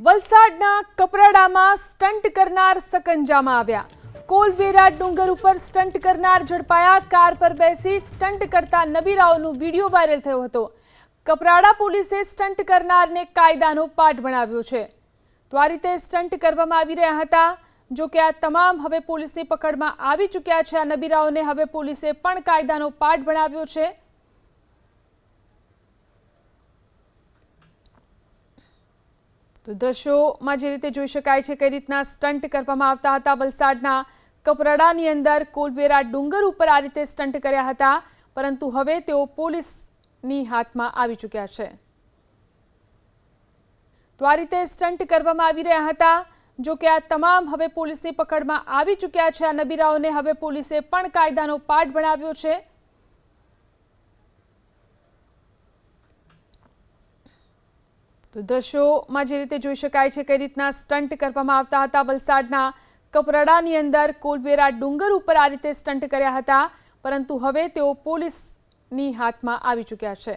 વલસાડના કપરાડામાં સ્ટન્ટ કરનાર સકંજામાં આવ્યા. કોલવેરા ડુંગર ઉપર સ્ટન્ટ કરનાર ઝડપાયા. કાર પર બેસી સ્ટન્ટ કરતા નબીરાઓનો વીડિયો વાયરલ થયો હતો. કપરાડા પોલીસે સ્ટન્ટ કરનારને કાયદાનો પાઠ ભણાવ્યો છે. તો આ રીતે સ્ટન્ટ કરવામાં આવી રહ્યા હતા. જો કે આ તમામ હવે પોલીસની પકડમાં આવી ચૂક્યા છે. આ નબીરાઓને હવે પોલીસે પણ કાયદાનો પાઠ ભણાવ્યો છે. તો દ્રશ્યોમાં જે રીતે જોઈ શકાય છે કઈ રીતના સ્ટન્ટ કરવામાં આવતા હતા વલસાડના કપરાડાની અંદર કોલવેરા ડુંગર ઉપર આ રીતે સ્ટન્ટ કર્યા હતા, પરંતુ હવે તેઓ પોલીસની હાથમાં આવી ચૂક્યા છે. તો આ રીતે સ્ટન્ટ કરવામાં આવી રહ્યા હતા. જો કે આ તમામ હવે પોલીસની પકડમાં આવી ચૂક્યા છે. આ નબીરાઓને હવે પોલીસે પણ કાયદાનો પાઠ ભણાવ્યો છે. તો દ્રશ્યોમાં જે રીતે જોઈ શકાય છે કઈ રીતના સ્ટન્ટ કરવામાં આવતા હતા વલસાડના કપરાડાની અંદર કોલવેરા ડુંગર ઉપર આ રીતે સ્ટન્ટ કર્યા હતા, પરંતુ હવે તેઓ પોલીસની હાથમાં આવી ચૂક્યા છે.